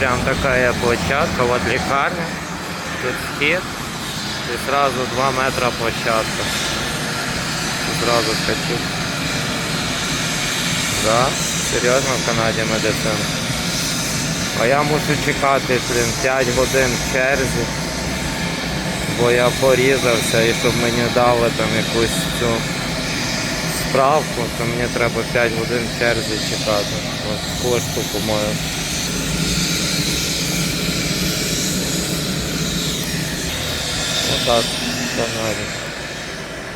прям такая площадка, вот лекарня, тут схід, и сразу 2 метра площадка. Сразу скачу. Да, серйозно в Канаді медицина. А я мушу чекати, блін, 5 годин в черзі. Бо я порізався і щоб мені дали там якусь цю справку, то мені треба 5 годин в черзі чекати. От кошту, по-моєму. Отак, в Канаді.